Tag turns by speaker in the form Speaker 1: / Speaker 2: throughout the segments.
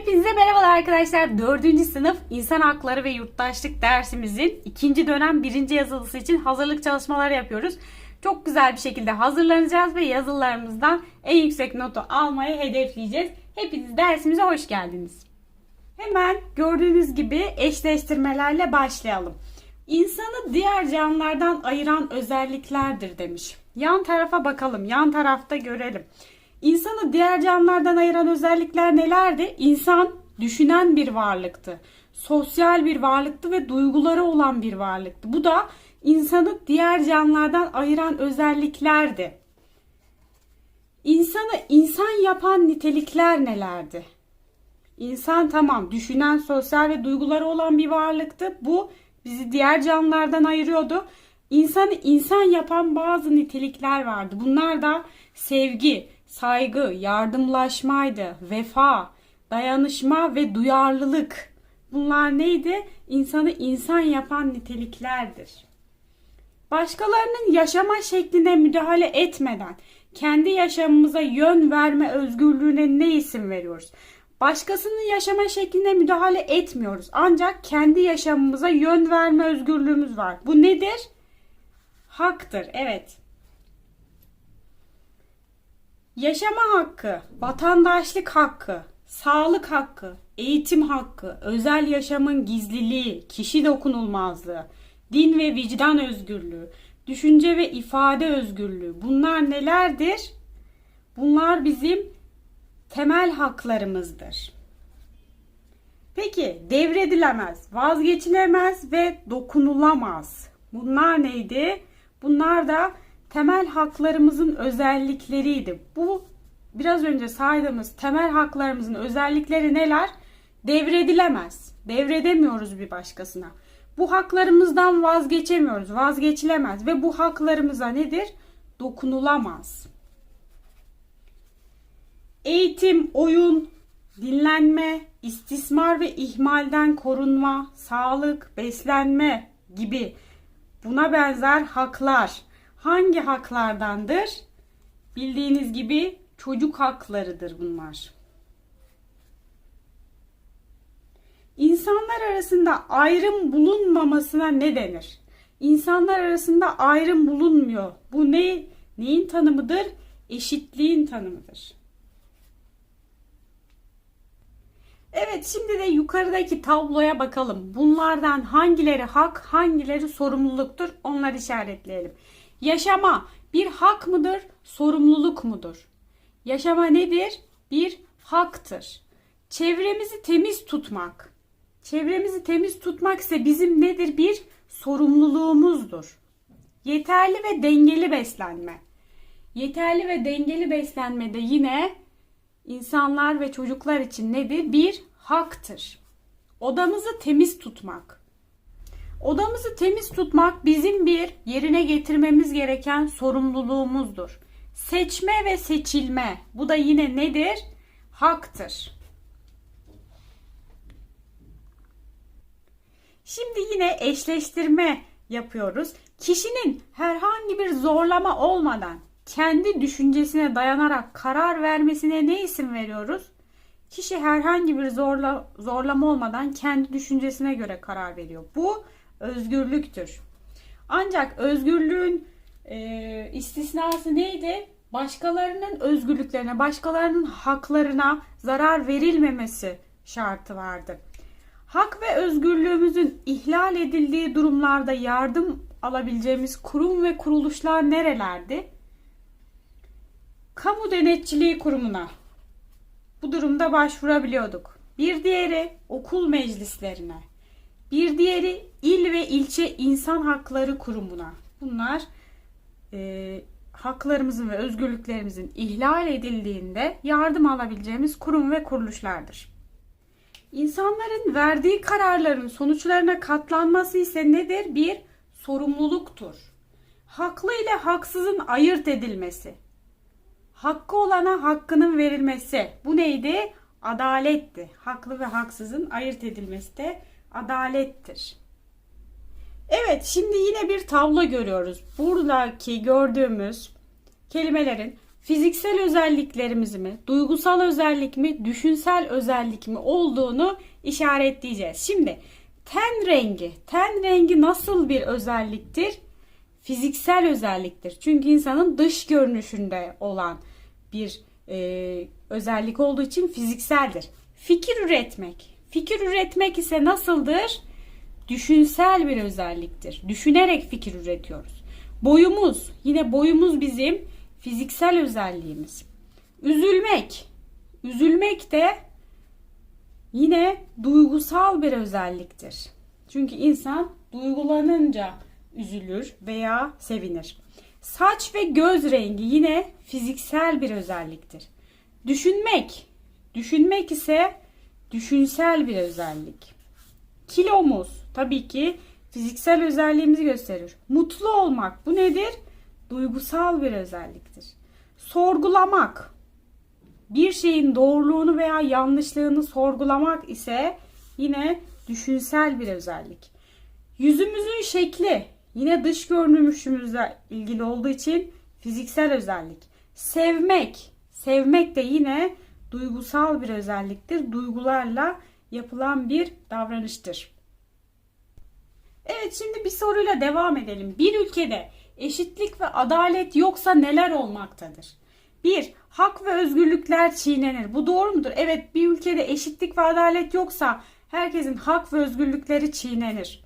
Speaker 1: Hepinize merhabalar arkadaşlar. 4. sınıf İnsan Hakları ve Yurttaşlık dersimizin ikinci dönem birinci yazılısı için hazırlık çalışmaları yapıyoruz. Çok güzel bir şekilde hazırlanacağız ve yazılarımızdan en yüksek notu almayı hedefleyeceğiz. Hepiniz dersimize hoş geldiniz. Hemen gördüğünüz gibi eşleştirmelerle başlayalım. İnsanı diğer canlılardan ayıran özelliklerdir demiş. Yan tarafa bakalım. Yan tarafta görelim. İnsanı diğer canlılardan ayıran özellikler nelerdi? İnsan düşünen bir varlıktı. Sosyal bir varlıktı ve duyguları olan bir varlıktı. Bu da insanı diğer canlılardan ayıran özelliklerdi. İnsanı insan yapan nitelikler nelerdi? İnsan tamam düşünen, sosyal ve duyguları olan bir varlıktı. Bu bizi diğer canlılardan ayırıyordu. İnsanı insan yapan bazı nitelikler vardı. Bunlar da sevgi, saygı, yardımlaşmaydı, vefa, dayanışma ve duyarlılık. Bunlar neydi? İnsanı insan yapan niteliklerdir. Başkalarının yaşama şekline müdahale etmeden kendi yaşamımıza yön verme özgürlüğüne ne isim veriyoruz? Başkasının yaşama şekline müdahale etmiyoruz. Ancak kendi yaşamımıza yön verme özgürlüğümüz var. Bu nedir? Haktır. Evet. Yaşama hakkı, vatandaşlık hakkı, sağlık hakkı, eğitim hakkı, özel yaşamın gizliliği, kişi dokunulmazlığı, din ve vicdan özgürlüğü, düşünce ve ifade özgürlüğü bunlar nelerdir? Bunlar bizim temel haklarımızdır. Peki devredilemez, vazgeçilemez ve dokunulamaz. Bunlar neydi? Bunlar da temel haklarımızın özellikleriydi. Bu biraz önce saydığımız temel haklarımızın özellikleri neler? Devredilemez. Devredemiyoruz bir başkasına. Bu haklarımızdan vazgeçemiyoruz. Vazgeçilemez ve bu haklarımıza nedir? Dokunulamaz. Eğitim, oyun, dinlenme, istismar ve ihmalden korunma, sağlık, beslenme gibi buna benzer haklar hangi haklardandır? Bildiğiniz gibi çocuk haklarıdır bunlar. İnsanlar arasında ayrım bulunmamasına ne denir? İnsanlar arasında ayrım bulunmuyor. Bu ne? Neyin tanımıdır? Eşitliğin tanımıdır. Evet şimdi de yukarıdaki tabloya bakalım. Bunlardan hangileri hak, hangileri sorumluluktur? Onları işaretleyelim. Yaşama bir hak mıdır, sorumluluk mudur? Yaşama nedir? Bir haktır. Çevremizi temiz tutmak. Çevremizi temiz tutmak ise bizim nedir? Bir sorumluluğumuzdur. Yeterli ve dengeli beslenme. Yeterli ve dengeli beslenme de yine insanlar ve çocuklar için nedir? Bir haktır. Odamızı temiz tutmak. Odamızı temiz tutmak bizim bir yerine getirmemiz gereken sorumluluğumuzdur. Seçme ve seçilme bu da yine nedir? Haktır. Şimdi yine eşleştirme yapıyoruz. Kişinin herhangi bir zorlama olmadan kendi düşüncesine dayanarak karar vermesine ne isim veriyoruz? Kişi herhangi bir zorla, zorlama olmadan kendi düşüncesine göre karar veriyor. Bu özgürlüktür. Ancak özgürlüğün e, istisnası neydi? Başkalarının özgürlüklerine, başkalarının haklarına zarar verilmemesi şartı vardı. Hak ve özgürlüğümüzün ihlal edildiği durumlarda yardım alabileceğimiz kurum ve kuruluşlar nerelerdi? Kamu Denetçiliği Kurumu'na bu durumda başvurabiliyorduk. Bir diğeri okul meclislerine. Bir diğeri il ve ilçe insan hakları kurumuna. Bunlar e, haklarımızın ve özgürlüklerimizin ihlal edildiğinde yardım alabileceğimiz kurum ve kuruluşlardır. İnsanların verdiği kararların sonuçlarına katlanması ise nedir? Bir sorumluluktur. Haklı ile haksızın ayırt edilmesi. Hakkı olana hakkının verilmesi. Bu neydi? Adaletti. Haklı ve haksızın ayırt edilmesi de adalettir. Evet şimdi yine bir tablo görüyoruz. Buradaki gördüğümüz kelimelerin fiziksel özelliklerimiz mi, duygusal özellik mi, düşünsel özellik mi olduğunu işaretleyeceğiz. Şimdi ten rengi, ten rengi nasıl bir özelliktir? Fiziksel özelliktir. Çünkü insanın dış görünüşünde olan bir e, özellik olduğu için fizikseldir. Fikir üretmek. Fikir üretmek ise nasıldır? Düşünsel bir özelliktir. Düşünerek fikir üretiyoruz. Boyumuz, yine boyumuz bizim fiziksel özelliğimiz. Üzülmek. Üzülmek de yine duygusal bir özelliktir. Çünkü insan duygulanınca üzülür veya sevinir. Saç ve göz rengi yine fiziksel bir özelliktir. Düşünmek. Düşünmek ise düşünsel bir özellik. Kilomuz tabii ki fiziksel özelliğimizi gösterir. Mutlu olmak bu nedir? Duygusal bir özelliktir. Sorgulamak. Bir şeyin doğruluğunu veya yanlışlığını sorgulamak ise yine düşünsel bir özellik. Yüzümüzün şekli yine dış görünüşümüzle ilgili olduğu için fiziksel özellik. Sevmek, sevmek de yine duygusal bir özelliktir. Duygularla yapılan bir davranıştır. Evet şimdi bir soruyla devam edelim. Bir ülkede eşitlik ve adalet yoksa neler olmaktadır? 1. Hak ve özgürlükler çiğnenir. Bu doğru mudur? Evet bir ülkede eşitlik ve adalet yoksa herkesin hak ve özgürlükleri çiğnenir.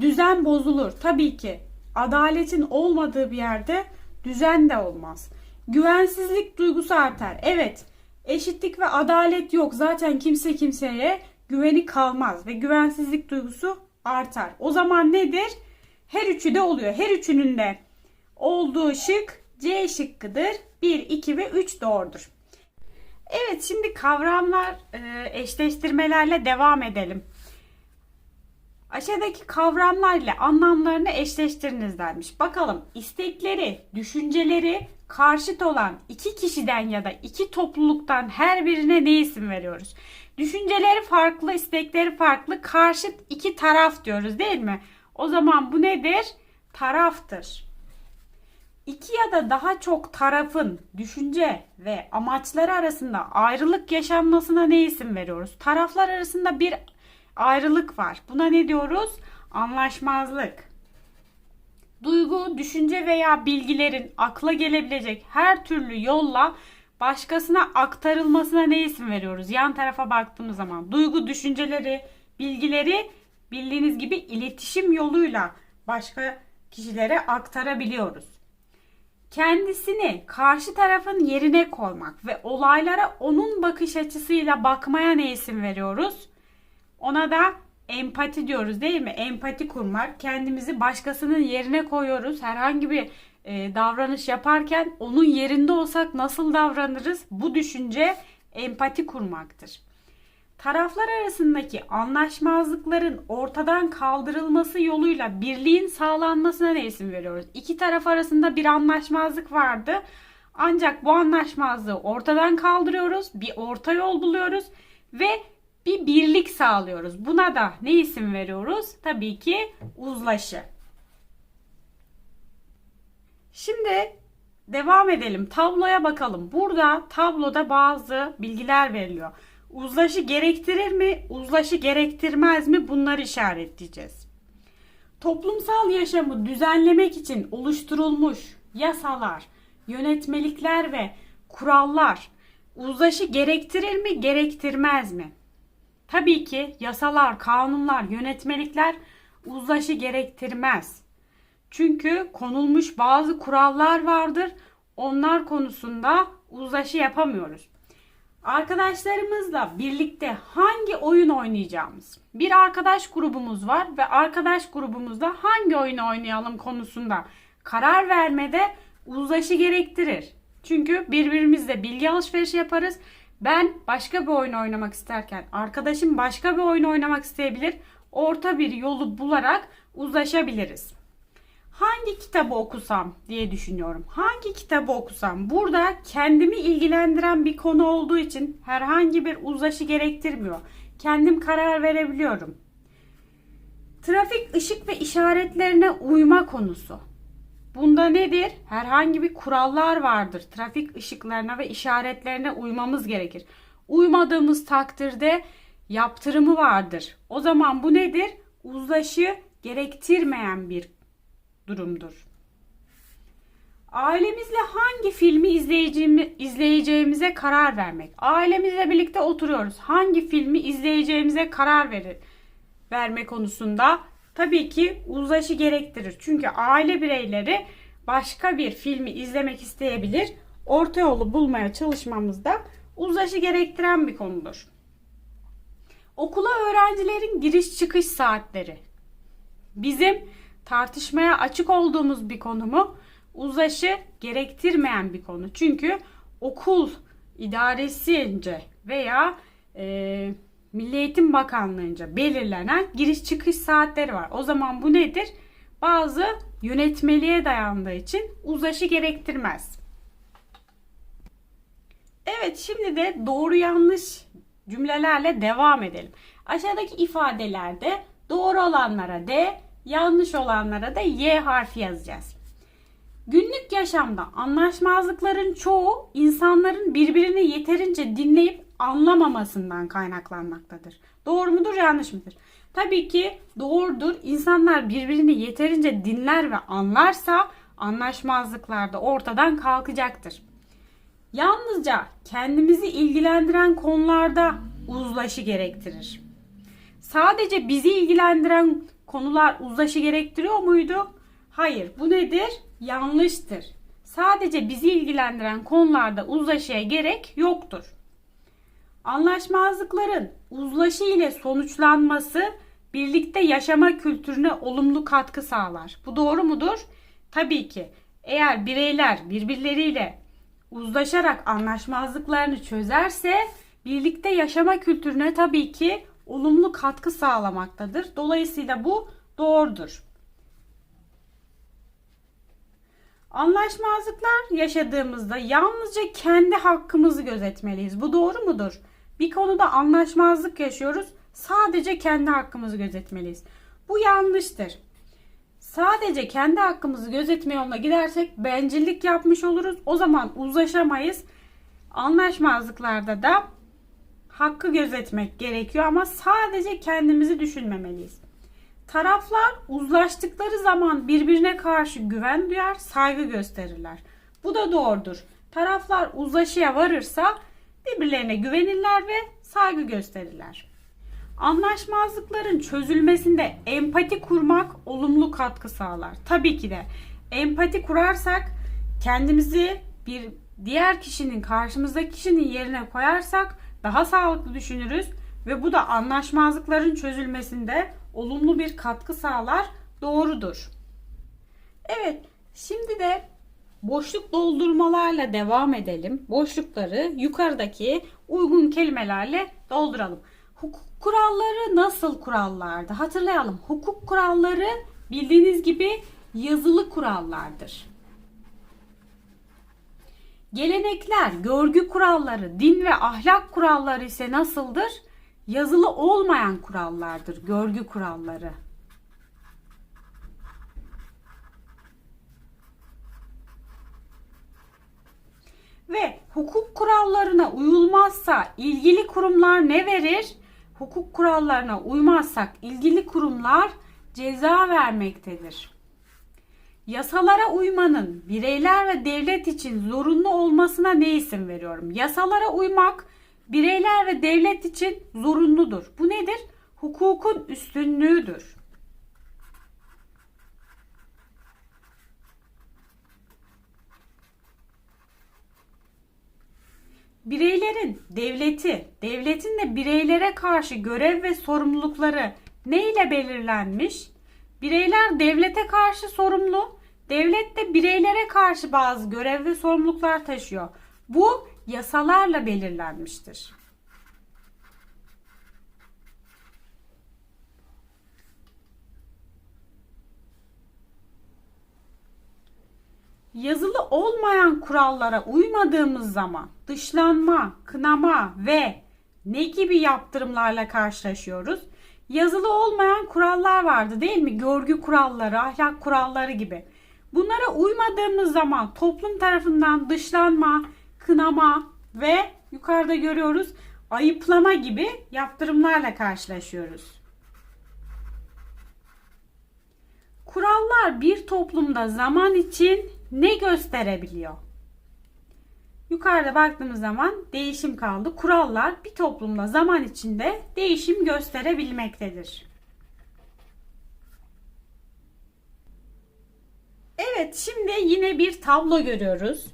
Speaker 1: Düzen bozulur. Tabii ki adaletin olmadığı bir yerde düzen de olmaz. Güvensizlik duygusu artar. Evet eşitlik ve adalet yok. Zaten kimse kimseye güveni kalmaz ve güvensizlik duygusu artar. O zaman nedir? Her üçü de oluyor. Her üçünün de olduğu şık C şıkkıdır. 1, 2 ve 3 doğrudur. Evet şimdi kavramlar e, eşleştirmelerle devam edelim. Aşağıdaki kavramlarla anlamlarını eşleştiriniz dermiş. Bakalım istekleri, düşünceleri karşıt olan iki kişiden ya da iki topluluktan her birine ne isim veriyoruz? Düşünceleri farklı, istekleri farklı, karşıt iki taraf diyoruz değil mi? O zaman bu nedir? Taraftır. İki ya da daha çok tarafın düşünce ve amaçları arasında ayrılık yaşanmasına ne isim veriyoruz? Taraflar arasında bir ayrılık var. Buna ne diyoruz? Anlaşmazlık. Duygu, düşünce veya bilgilerin akla gelebilecek her türlü yolla başkasına aktarılmasına ne isim veriyoruz? Yan tarafa baktığımız zaman duygu, düşünceleri, bilgileri bildiğiniz gibi iletişim yoluyla başka kişilere aktarabiliyoruz. Kendisini karşı tarafın yerine koymak ve olaylara onun bakış açısıyla bakmaya ne isim veriyoruz? Ona da empati diyoruz değil mi? Empati kurmak. Kendimizi başkasının yerine koyuyoruz. Herhangi bir e, davranış yaparken onun yerinde olsak nasıl davranırız? Bu düşünce empati kurmaktır. Taraflar arasındaki anlaşmazlıkların ortadan kaldırılması yoluyla birliğin sağlanmasına ne isim veriyoruz? İki taraf arasında bir anlaşmazlık vardı. Ancak bu anlaşmazlığı ortadan kaldırıyoruz, bir orta yol buluyoruz ve bir birlik sağlıyoruz. Buna da ne isim veriyoruz? Tabii ki uzlaşı. Şimdi devam edelim. Tabloya bakalım. Burada tabloda bazı bilgiler veriliyor. Uzlaşı gerektirir mi? Uzlaşı gerektirmez mi? Bunları işaretleyeceğiz. Toplumsal yaşamı düzenlemek için oluşturulmuş yasalar, yönetmelikler ve kurallar uzlaşı gerektirir mi, gerektirmez mi? Tabii ki yasalar, kanunlar, yönetmelikler uzlaşı gerektirmez. Çünkü konulmuş bazı kurallar vardır. Onlar konusunda uzlaşı yapamıyoruz. Arkadaşlarımızla birlikte hangi oyun oynayacağımız bir arkadaş grubumuz var ve arkadaş grubumuzda hangi oyunu oynayalım konusunda karar vermede uzlaşı gerektirir. Çünkü birbirimizle bilgi alışverişi yaparız. Ben başka bir oyun oynamak isterken arkadaşım başka bir oyun oynamak isteyebilir. Orta bir yolu bularak uzlaşabiliriz hangi kitabı okusam diye düşünüyorum. Hangi kitabı okusam? Burada kendimi ilgilendiren bir konu olduğu için herhangi bir uzlaşı gerektirmiyor. Kendim karar verebiliyorum. Trafik ışık ve işaretlerine uyma konusu. Bunda nedir? Herhangi bir kurallar vardır. Trafik ışıklarına ve işaretlerine uymamız gerekir. Uymadığımız takdirde yaptırımı vardır. O zaman bu nedir? Uzlaşı gerektirmeyen bir durumdur. Ailemizle hangi filmi izleyeceğimize karar vermek. Ailemizle birlikte oturuyoruz. Hangi filmi izleyeceğimize karar verir, verme konusunda tabii ki uzlaşı gerektirir. Çünkü aile bireyleri başka bir filmi izlemek isteyebilir. Orta yolu bulmaya çalışmamızda uzlaşı gerektiren bir konudur. Okula öğrencilerin giriş çıkış saatleri. Bizim tartışmaya açık olduğumuz bir konu mu? Uzlaşı gerektirmeyen bir konu. Çünkü okul idaresince veya e, Milli Eğitim Bakanlığı'nca belirlenen giriş çıkış saatleri var. O zaman bu nedir? Bazı yönetmeliğe dayandığı için uzlaşı gerektirmez. Evet şimdi de doğru yanlış cümlelerle devam edelim. Aşağıdaki ifadelerde doğru olanlara D, yanlış olanlara da Y harfi yazacağız. Günlük yaşamda anlaşmazlıkların çoğu insanların birbirini yeterince dinleyip anlamamasından kaynaklanmaktadır. Doğru mudur, yanlış mıdır? Tabii ki doğrudur. İnsanlar birbirini yeterince dinler ve anlarsa anlaşmazlıklar da ortadan kalkacaktır. Yalnızca kendimizi ilgilendiren konularda uzlaşı gerektirir. Sadece bizi ilgilendiren konular uzlaşı gerektiriyor muydu? Hayır. Bu nedir? Yanlıştır. Sadece bizi ilgilendiren konularda uzlaşıya gerek yoktur. Anlaşmazlıkların uzlaşı ile sonuçlanması birlikte yaşama kültürüne olumlu katkı sağlar. Bu doğru mudur? Tabii ki. Eğer bireyler birbirleriyle uzlaşarak anlaşmazlıklarını çözerse birlikte yaşama kültürüne tabii ki olumlu katkı sağlamaktadır. Dolayısıyla bu doğrudur. Anlaşmazlıklar yaşadığımızda yalnızca kendi hakkımızı gözetmeliyiz. Bu doğru mudur? Bir konuda anlaşmazlık yaşıyoruz. Sadece kendi hakkımızı gözetmeliyiz. Bu yanlıştır. Sadece kendi hakkımızı gözetme yoluna gidersek bencillik yapmış oluruz. O zaman uzlaşamayız. Anlaşmazlıklarda da hakkı gözetmek gerekiyor ama sadece kendimizi düşünmemeliyiz. Taraflar uzlaştıkları zaman birbirine karşı güven duyar, saygı gösterirler. Bu da doğrudur. Taraflar uzlaşıya varırsa birbirlerine güvenirler ve saygı gösterirler. Anlaşmazlıkların çözülmesinde empati kurmak olumlu katkı sağlar. Tabii ki de empati kurarsak kendimizi bir diğer kişinin karşımızdaki kişinin yerine koyarsak daha sağlıklı düşünürüz ve bu da anlaşmazlıkların çözülmesinde olumlu bir katkı sağlar. Doğrudur. Evet, şimdi de boşluk doldurmalarla devam edelim. Boşlukları yukarıdaki uygun kelimelerle dolduralım. Hukuk kuralları nasıl kurallardı? Hatırlayalım. Hukuk kuralları bildiğiniz gibi yazılı kurallardır. Gelenekler, görgü kuralları, din ve ahlak kuralları ise nasıldır? Yazılı olmayan kurallardır, görgü kuralları. Ve hukuk kurallarına uyulmazsa ilgili kurumlar ne verir? Hukuk kurallarına uymazsak ilgili kurumlar ceza vermektedir. Yasalara uymanın bireyler ve devlet için zorunlu olmasına ne isim veriyorum? Yasalara uymak bireyler ve devlet için zorunludur. Bu nedir? Hukukun üstünlüğüdür. Bireylerin devleti, devletin de bireylere karşı görev ve sorumlulukları ne ile belirlenmiş? Bireyler devlete karşı sorumlu, devlet de bireylere karşı bazı görev ve sorumluluklar taşıyor. Bu yasalarla belirlenmiştir. Yazılı olmayan kurallara uymadığımız zaman dışlanma, kınama ve ne gibi yaptırımlarla karşılaşıyoruz? Yazılı olmayan kurallar vardı değil mi? Görgü kuralları, ahlak kuralları gibi. Bunlara uymadığımız zaman toplum tarafından dışlanma, kınama ve yukarıda görüyoruz ayıplama gibi yaptırımlarla karşılaşıyoruz. Kurallar bir toplumda zaman için ne gösterebiliyor? Yukarıda baktığımız zaman değişim kaldı. Kurallar bir toplumda zaman içinde değişim gösterebilmektedir. Evet, şimdi yine bir tablo görüyoruz.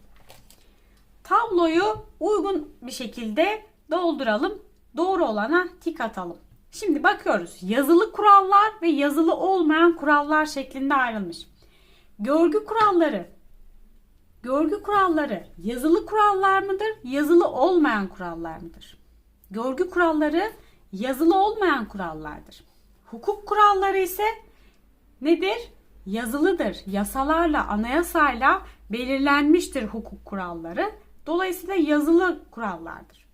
Speaker 1: Tabloyu uygun bir şekilde dolduralım. Doğru olana tik atalım. Şimdi bakıyoruz. Yazılı kurallar ve yazılı olmayan kurallar şeklinde ayrılmış. Görgü kuralları. Görgü kuralları yazılı kurallar mıdır? Yazılı olmayan kurallar mıdır? Görgü kuralları yazılı olmayan kurallardır. Hukuk kuralları ise nedir? Yazılıdır. Yasalarla, anayasayla belirlenmiştir hukuk kuralları. Dolayısıyla yazılı kurallardır.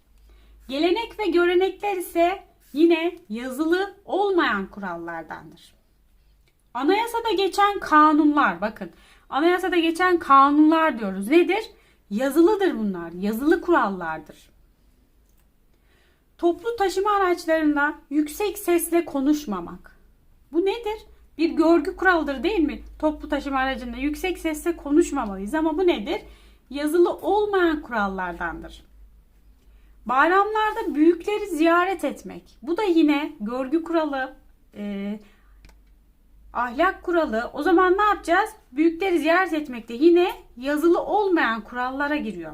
Speaker 1: Gelenek ve görenekler ise yine yazılı olmayan kurallardandır. Anayasada geçen kanunlar bakın. Anayasada geçen kanunlar diyoruz. Nedir? Yazılıdır bunlar. Yazılı kurallardır. Toplu taşıma araçlarında yüksek sesle konuşmamak. Bu nedir? Bir görgü kuralıdır değil mi? Toplu taşıma aracında yüksek sesle konuşmamalıyız ama bu nedir? Yazılı olmayan kurallardandır. Bayramlarda büyükleri ziyaret etmek. Bu da yine görgü kuralı, e, ahlak kuralı. O zaman ne yapacağız? Büyükleri ziyaret etmekte yine yazılı olmayan kurallara giriyor.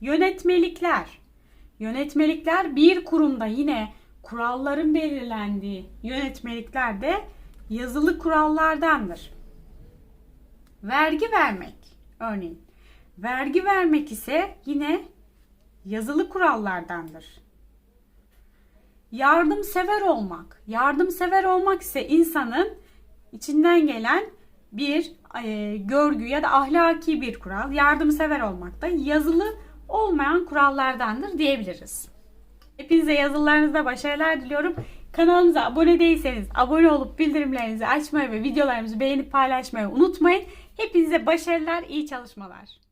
Speaker 1: Yönetmelikler. Yönetmelikler bir kurumda yine kuralların belirlendiği yönetmelikler de yazılı kurallardandır. Vergi vermek örneğin. Vergi vermek ise yine yazılı kurallardandır. Yardımsever olmak. Yardımsever olmak ise insanın içinden gelen bir e, görgü ya da ahlaki bir kural. Yardımsever olmak da yazılı olmayan kurallardandır diyebiliriz. Hepinize yazılarınızda başarılar diliyorum. Kanalımıza abone değilseniz abone olup bildirimlerinizi açmayı ve videolarımızı beğenip paylaşmayı unutmayın. Hepinize başarılar, iyi çalışmalar.